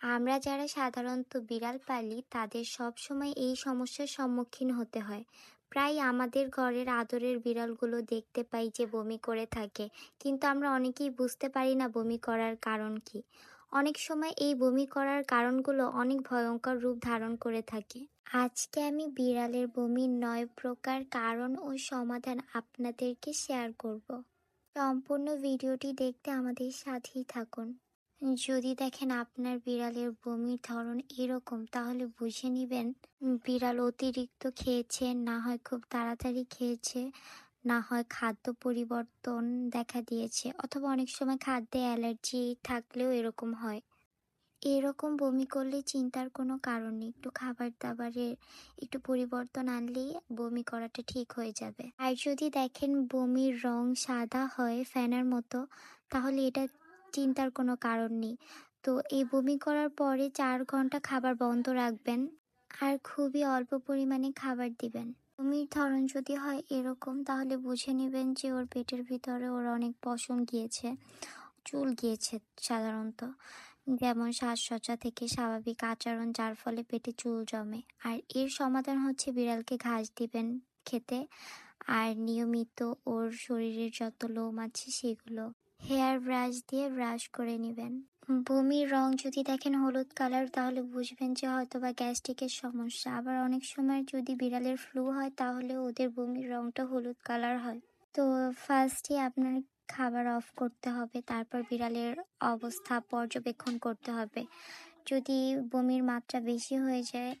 আমরা যারা সাধারণত বিড়াল পালি, তাদের সবসময় এই সমস্যার সম্মুখীন হতে হয়। প্রায় আমাদের ঘরের আদরের বিড়ালগুলো দেখতে পাই যে বমি করে থাকে, কিন্তু আমরা অনেকেই বুঝতে পারি না বমি করার কারণ কি। অনেক সময় এই বমি করার কারণগুলো অনেক ভয়ঙ্কর রূপ ধারণ করে থাকে। আজকে আমি বিড়ালের বমির নয় প্রকার কারণ ও সমাধান আপনাদেরকে শেয়ার করব। সম্পূর্ণ ভিডিওটি দেখতে আমাদের সাথেই থাকুন। যদি দেখেন আপনার বিড়ালের বমির ধরন এরকম, তাহলে বুঝে নেবেন, বিড়াল অতিরিক্ত খেয়েছে, না হয় খুব তাড়াতাড়ি খেয়েছে, না হয় খাদ্য পরিবর্তন দেখা দিয়েছে, অথবা অনেক সময় খাদ্যে অ্যালার্জি থাকলেও এরকম হয়। এরকম বমি করলে চিন্তার কোনো কারণ নেই, একটু খাবার দাবারের একটু পরিবর্তন আনলেই বমি করাটা ঠিক হয়ে যাবে। আর যদি দেখেন বমির রং সাদা হয় ফ্যানের মতো, তাহলে এটা চিন্তার কোনো কারণ নেই। তো এই বমি করার পরে চার ঘণ্টা খাবার বন্ধ রাখবেন আর খুবই অল্প পরিমাণে খাবার দিবেন। বমির ধরন যদি হয় এরকম, তাহলে বুঝে নেবেন যে ওর পেটের ভিতরে ওর অনেক পশম গিয়েছে, চুল গিয়েছে সাধারণত। যেমন শ্বাসসজ্জা থেকে স্বাভাবিক আচরণ, যার ফলে পেটে চুল জমে। আর এর সমাধান হচ্ছে বিড়ালকে ঘাস দিবেন খেতে। আর নিয়মিত ওর শরীরের যত লোম আছে সেগুলো হেয়ার ব্রাশ দিয়ে ব্রাশ করে নেবেন। বমির রং যদি দেখেন হলুদ কালার, তাহলে বুঝবেন যে হয়তো বা গ্যাস্ট্রিকের সমস্যা। আবার অনেক সময় যদি বিড়ালের ফ্লু হয়, তাহলে ওদের বমির রংটা হলুদ কালার হয়। তো ফার্স্টে আপনার খাবার অফ করতে হবে, তারপর বিড়ালের অবস্থা পর্যবেক্ষণ করতে হবে। যদি বমির মাত্রা বেশি হয়ে যায়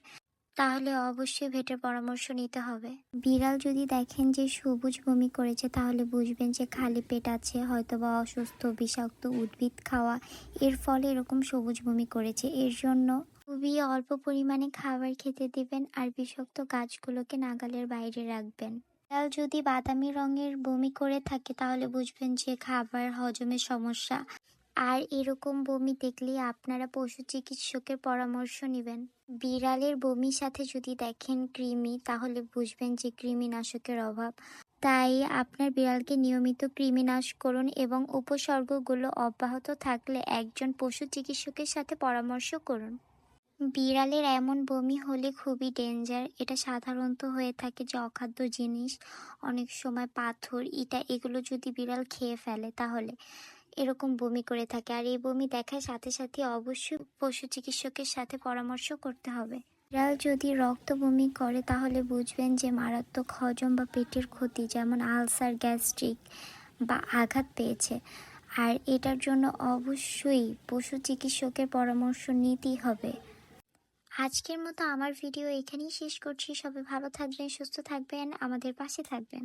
তাহলে অবশ্যই ভেটের পরামর্শ নিতে হবে। বিড়াল যদি দেখেন যে সবুজ বমি করেছে, তাহলে বুঝবেন যে খালি পেট আছে হয়তো বা অসুস্থ, বিষাক্ত, উদ্ভিদ খাওয়া। এর ফলে এরকম সবুজ বমি করেছে। এর জন্য খুবই অল্প পরিমাণে খাবার খেতে দিবেন আর বিষাক্ত গাছগুলোকে নাগালের বাইরে রাখবেন। বিড়াল যদি বাদামি রঙের বমি করে থাকে, তাহলে বুঝবেন যে খাবার হজমের সমস্যা। আর এরকম বমি দেখলে আপনারা পশু চিকিৎসকের পরামর্শ নেবেন। বিড়ালের বমির সাথে যদি দেখেন কৃমি, তাহলে বুঝবেন যে কৃমিনাশকের অভাব। তাই আপনার বিড়ালকে নিয়মিত কৃমিনাশ করুন এবং উপসর্গগুলো অব্যাহত থাকলে একজন পশু চিকিৎসকের সাথে পরামর্শ করুন। বিড়ালের এমন বমি হলে খুবই ডেঞ্জার। এটা সাধারণত হয়ে থাকে যে অখাদ্য জিনিস, অনেক সময় পাথর, ইটা, এগুলো যদি বিড়াল খেয়ে ফেলে তাহলে। এরকম বমি করে থাকে। আর এই বমি দেখার সাথে সাথে অবশ্যই পশু চিকিৎসকের সাথে পরামর্শ করতে হবে। বিড়াল যদি রক্ত বমি করে, তাহলে বুঝবেন যে মারাত্মক হজম বা পেটের ক্ষতি, যেমন আলসার, গ্যাস্ট্রিক বা আঘাত পেয়েছে। আর এটার জন্য অবশ্যই পশু চিকিৎসকের পরামর্শ নিতেই হবে। আজকের মতো আমার ভিডিও এখানেই শেষ করছি। সবাই ভালো থাকবেন, সুস্থ থাকবেন, আমাদের পাশে থাকবেন।